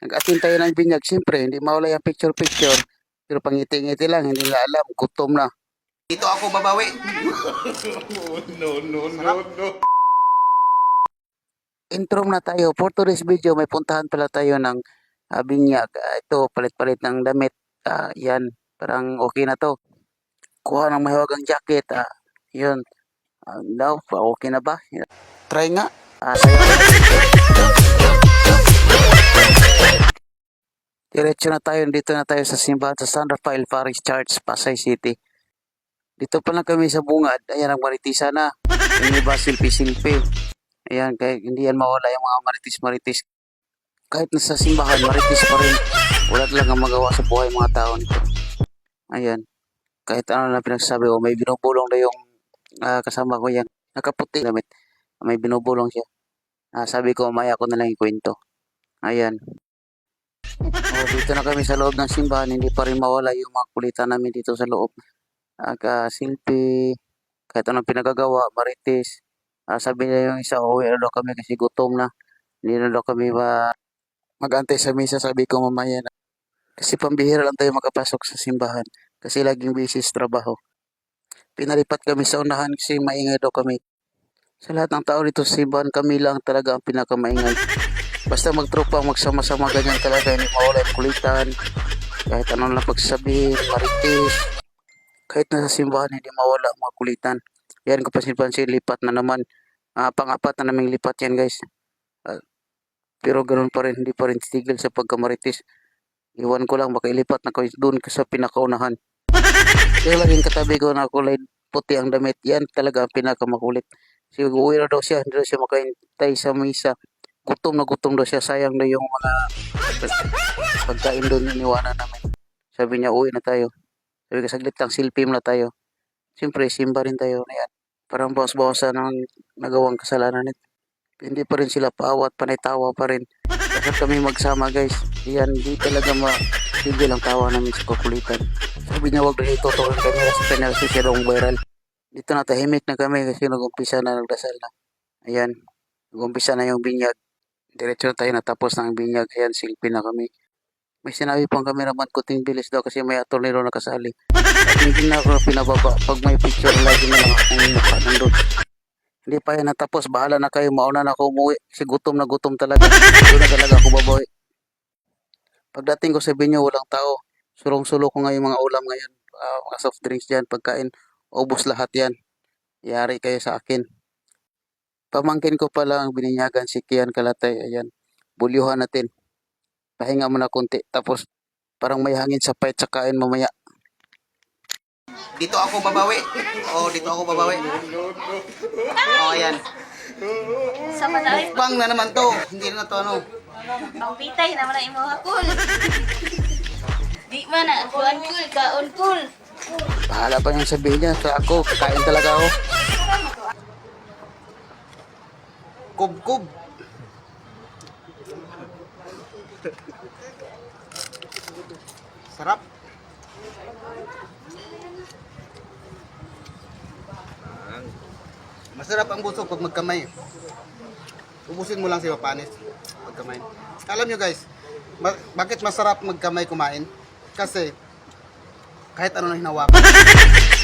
Nag-attend tayo ng binyag. Siyempre, hindi mawala yung picture-picture. Pero pangiti-ngiti lang, hindi nila alam. Gutom na. Dito ako babawi. no, no, no, no. Intro na tayo. For today's video, may puntahan pala tayo ng ah, binyag. Ah, ito, palit-palit ng damit. Ah, yan, parang okay na to. Kuha ng mahiwagang jacket. Ah, yun. Ah, daw, okay na ba? Try nga. Ah, Diretso na tayo. Dito na tayo sa simbahan sa San Rafael Parish Church, Pasay City. Dito pa lang kami sa bungad. Ayan ang maritisa na. Yung iba silpi-silpi. Ayan, kaya hindi yan mawala yung mga maritis-maritis. Kahit nasa simbahan, maritis pa rin. Wala talagang magawa sa buhay mga tao nito. Ayan. Kahit ano lang pinagsasabi ko, may binubulong na yung ah, kasama ko yan. Nakaputi damit. May binubulong siya. Ah, sabi ko, maya ko na lang ikwento. Ayan. Oh, dito na kami sa loob ng simbahan. Hindi pa rin mawala yung mga kulitan namin dito sa loob. Aga, silpi, kahit anong pinagagawa, marites. Ah, sabi niya yung isa, uwi na daw kami kasi gutom na. Hindi na daw kami ba mag-antay sa misa, sabi ko mamaya na. Kasi pambihira lang tayo makapasok sa simbahan. Kasi laging busy sa trabaho. Pinalipat kami sa unahan kasi maingay daw kami. Sa lahat ng tao dito sa simbahan, kami lang talaga ang pinakamaingay. Basta magtropa, magsama-sama ganyan talaga, hindi mawala yung kulitan. Kahit anong lang pagsasabihin, marites. Kahit nasa simbahan, hindi mawala ang mga kulitan. Yan, kapansin-pansin, lipat na naman. Ah, pang-apat na naming lipat yan, guys. Ah, pero ganoon pa rin, hindi pa rin titigil sa pagkamaritis. Iwan ko lang, baka ilipat na ko doon sa pinakaunahan. Kaya laging katabi ko na kulay puti ang damit. Yan talaga ang pinakamakulit. Kasi uwi na daw siya, hindi daw siya makaintay sa misa. Gutom na gutom daw siya, sayang na yung mga pagkain doon yung namin. Sabi niya, uwi na tayo. Sabi ko, saglit lang, silpim na tayo. Siyempre, simba rin tayo na yan. Parang bawas-bawasan ng nagawang kasalanan nito. Hindi pa rin sila paawat, panay-tawa pa rin. Bakit kami magsama guys? Yan, hindi talaga matigil ang tawa namin sa kakulitan. Sabi niya, wag na itutok ang camera sa kanya kasi sirong viral. Dito na tahimik na kami kasi nag-umpisa na nagdasal na. Ayan, nag-umpisa na yung binyag. Diretso na tayo natapos ng binyag. Ayan, silpi na kami. May sinabi pang cameraman ko ting bilis daw kasi may attorney na nakasali. At hindi na ako pinababa. Pag may picture, lagi na lang akong mukha nandun. Hindi pa yan natapos. Bahala na kayo. Mauna na ako umuwi. Kasi gutom na gutom talaga. Doon na talaga ako baboy. Pagdating ko sa binyo, walang tao. Sulong-sulo ko nga yung mga ulam ngayon. Ah, mga soft drinks dyan, pagkain. Ubus lahat yan. Yari kayo sa akin. Pamangkin ko pala ang bininyagan si Kian Kalatay. Ayan. Bulyuhan natin. Pahinga muna konti. Tapos parang may hangin sa pait sa kain mamaya. Dito ako babawi. Oo, dito ako babawi. Oo, ayan. Sa madali, Mukbang na naman to. Hindi na to ano. pangpitay naman ang imo hakul. Di man na, kuan kul, kaon kul. Bahala pa yung sabihin niya. So ako, kain talaga ako. Kub-kub. Sarap. Masarap ang busog pag magkamay. Ubusin mo lang si Papanis pag kamay. Alam nyo guys, ba- bakit masarap magkamay kumain? Kasi kahit ano na hinawakan,